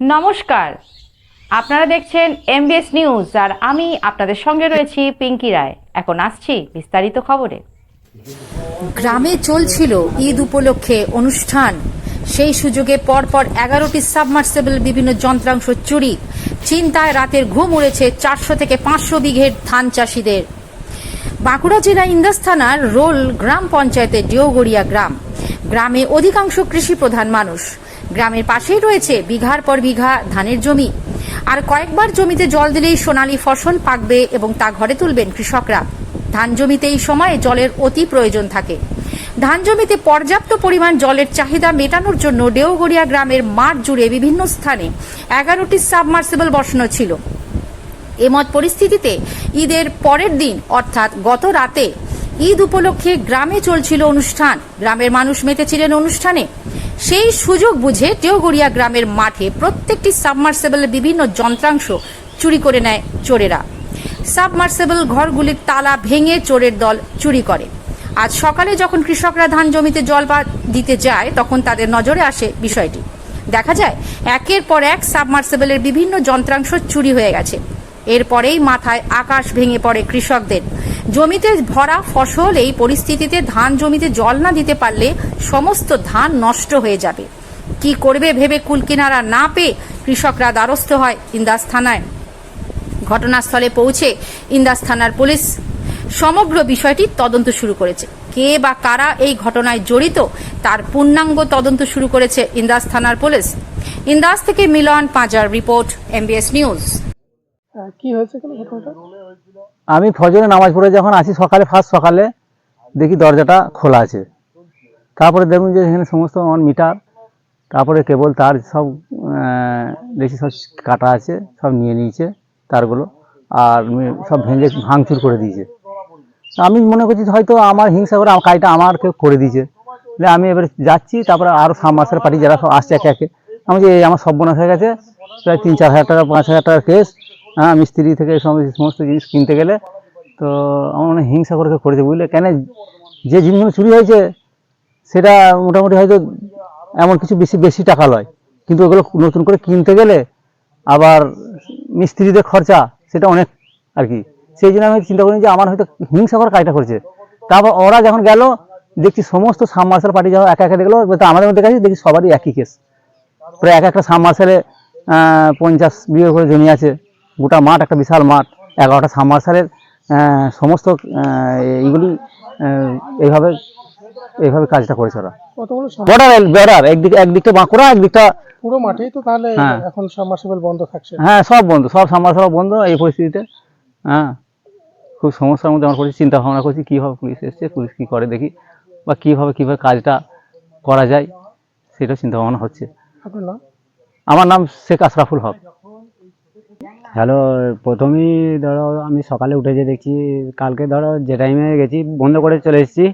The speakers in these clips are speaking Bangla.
নমস্কার। আপনারা দেখছেন এমবিএস নিউজ আর আমি আপনাদের সঙ্গে রয়েছি পিঙ্কি রায়। এখন আসছি বিস্তারিত খবরে। গ্রামে চলছিল ঈদ উপলক্ষে অনুষ্ঠান। সেই সুযোগে পরপর এগারোটি সাবমার্সেবল বিভিন্ন যন্ত্রাংশ চুরি। চিন্তায় রাতের ঘুম উড়েছে চারশো থেকে পাঁচশো বিঘের ধান চাষিদের। বাঁকুড়া জেলা ইন্দাস থানার রোল গ্রাম পঞ্চায়েতের ডিওগড়িয়া গ্রাম। গ্রামে অধিকাংশ কৃষি প্রধান মানুষ। গ্রামের পাশেই রয়েছে বিঘার পর বিঘা ধানের জমি। আর কয়েকবার জমিতে জল দিলেই সোনালী ফসল পাকবে এবং তা ঘরে তুলবেন কৃষকরা। ধান জমিতে এই সময়ে জলের অতি প্রয়োজন থাকে। ধান জমিতে পর্যাপ্ত পরিমাণ জলের চাহিদা মেটানোর জন্য ডেওগড়িয়া গ্রামের মাঠ জুড়ে বিভিন্ন স্থানে এগারোটি সাবমার্সিবল বসানো ছিল। এমত পরিস্থিতিতে ঈদের পরের দিন, অর্থাৎ গত রাতে, ঈদ উপলক্ষে গ্রামে চলছিল অনুষ্ঠান। গ্রামের মানুষ মেতেছিলেন অনুষ্ঠানে। সেই সুযোগ বুঝে টেওগড়িয়া গ্রামের মাঠে প্রত্যেকটি সাবমার্সেবলের বিভিন্ন যন্ত্রাংশ চুরি করে নেয় চোরেরা। সাবমার্সেবল ঘরগুলির তালা ভেঙে চোরের দল চুরি করে। আজ সকালে যখন কৃষকরা ধান জমিতে জল দিতে যায়, তখন তাদের নজরে আসে বিষয়টি। দেখা যায়, একের পর এক সাবমার্সেবলের বিভিন্ন যন্ত্রাংশ চুরি হয়ে গেছে। এরপরেই মাথায় আকাশ ভেঙে পড়ে কৃষকদের। জমিতে ভরা ফসল, এই পরিস্থিতিতে ধান জমিতে জল না দিতে পারলে সমস্ত ধান নষ্ট হয়ে যাবে। কি করবে ভেবে কুলকিনারা না পেয়ে কৃষকরা দ্বারস্থ হয় ইন্দাস থানায়। ঘটনাস্থলে পৌঁছে ইন্দাস থানার পুলিশ সমগ্র বিষয়টি তদন্ত শুরু করেছে। কে বা কারা এই ঘটনায় জড়িত তার পূর্ণাঙ্গ তদন্ত শুরু করেছে ইন্দাস থানার পুলিশ। ইন্দাস থেকে মিলন পাঁজার রিপোর্ট, এমবিএস নিউজ। আমি ফজরে নামাজ পড়ে যখন আসি, সকালে ফার্স্ট সকালে দেখি দরজাটা খোলা আছে। তারপরে দেখুন যে এখানে সমস্ত আমার মিটার, তারপরে কেবল তার সব দেখি সব কাটা আছে, সব নিয়ে নিয়েছে তারগুলো, আর সব ভেঙে ভাঙচুর করে দিয়েছে। আমি মনে করছি হয়তো আমার হিংসা করে কাজটা আমার কেউ করে দিয়েছে। আমি এবার যাচ্ছি, তারপরে আরও সাব মাসের পার্টি যারা সব আসছে একে একে। আমি যে আমার সর্বনাশ হয়ে গেছে। প্রায় তিন, চার হাজার টাকা, পাঁচ হাজার টাকার কেস হ্যাঁ মিস্ত্রি থেকে সমস্ত জিনিস কিনতে গেলে তো আমার মনে হিংসা করে করেছে, বুঝলে? কেন যে জিনিসগুলো চুরি হয়েছে, সেটা মোটামুটি হয়তো এমন কিছু বেশি বেশি টাকা লয়। কিন্তু ওগুলো নতুন করে কিনতে গেলে আবার মিস্ত্রিদের খরচা, সেটা অনেক আর কি। সেই জন্য আমি চিন্তা করি যে আমার হয়তো হিংসা করে কাজটা করছে। তারপর ওরা যখন গেল, দেখছি সমস্ত সাবমার্শাল পার্টি যখন একা একা দেখল বলতে আমাদের মধ্যে কাছে দেখছি সবারই একই কেস প্রায় এক একটা সাবমার্শালে পঞ্চাশ বিঘে করে জমি আছে। গোটা মাঠ একটা বিশাল মাঠ এগারোটা সাবমার্শালের সমস্ত এইগুলি এইভাবে এইভাবে কাজটা করেছে ওরা। বর্ডার বর্ডার একদিকে একদিকটা বাঁকুড়া একদিকটা পুরো মাঠেই তো তাহলে হ্যাঁ। এখন সাবমার্সিবল বন্ধ থাকছে। হ্যাঁ সব বন্ধ সব বন্ধ এই পরিস্থিতিতে। হ্যাঁ খুব সমস্যার মধ্যে আমার করছি চিন্তা ভাবনা করছি কীভাবে পুলিশ এসছে পুলিশ কী করে দেখি বা কীভাবে কীভাবে কাজটা করা যায় সেটা চিন্তা ভাবনা হচ্ছে আমার নাম শেখ আশরাফুল হক। হ্যালো প্রথমেই ধরো আমি সকালে উঠে যে দেখছি কালকে ধরো যে টাইমে গেছি বন্ধ করে চলে এসেছি।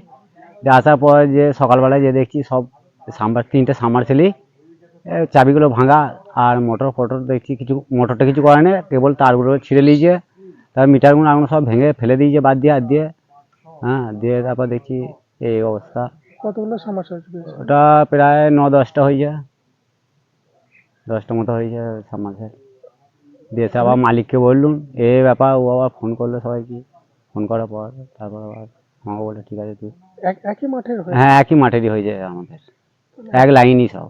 যে আসার পর যে সকালবেলায় যে দেখছি সব সাম্বার তিনটে সামারছেলি চাবিগুলো ভাঙা আর মোটর ফটর দেখছি কিছু মোটরটা কিছু করে না কেবল তারগুলো ছিঁড়ে নিয়েছে। তারপর মিটারগুলো আগুন সব ভেঙে ফেলে দিয়েছে বাদ দিয়ে আর দিয়ে হ্যাঁ দিয়ে তারপর দেখছি এই অবস্থা। কতগুলো ওটা প্রায় ন দশটা হয়ে যায় দশটা মতো হয়ে যায় সামাসের দিয়ে সে আবার মালিককে বললুম এ ব্যাপার ও আবার ফোন করল সবাইকে। ফোন করার পর তারপর আবার আমাকে বলল ঠিক আছে তুই এক- একই মাঠের হ্যাঁ একই মাঠেরই হয়ে যায় আমাদের। এক লাইনই সব।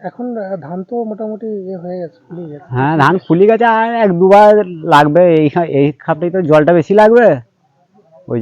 এখন ধান তো মোটামুটি ইয়ে হয়ে গেছে ফুলিয়ে গেছে। হ্যাঁ ধান ফুলি গেছে আর এক দুবার লাগবে। এই এই খাপটাই তো জলটা বেশি লাগবে।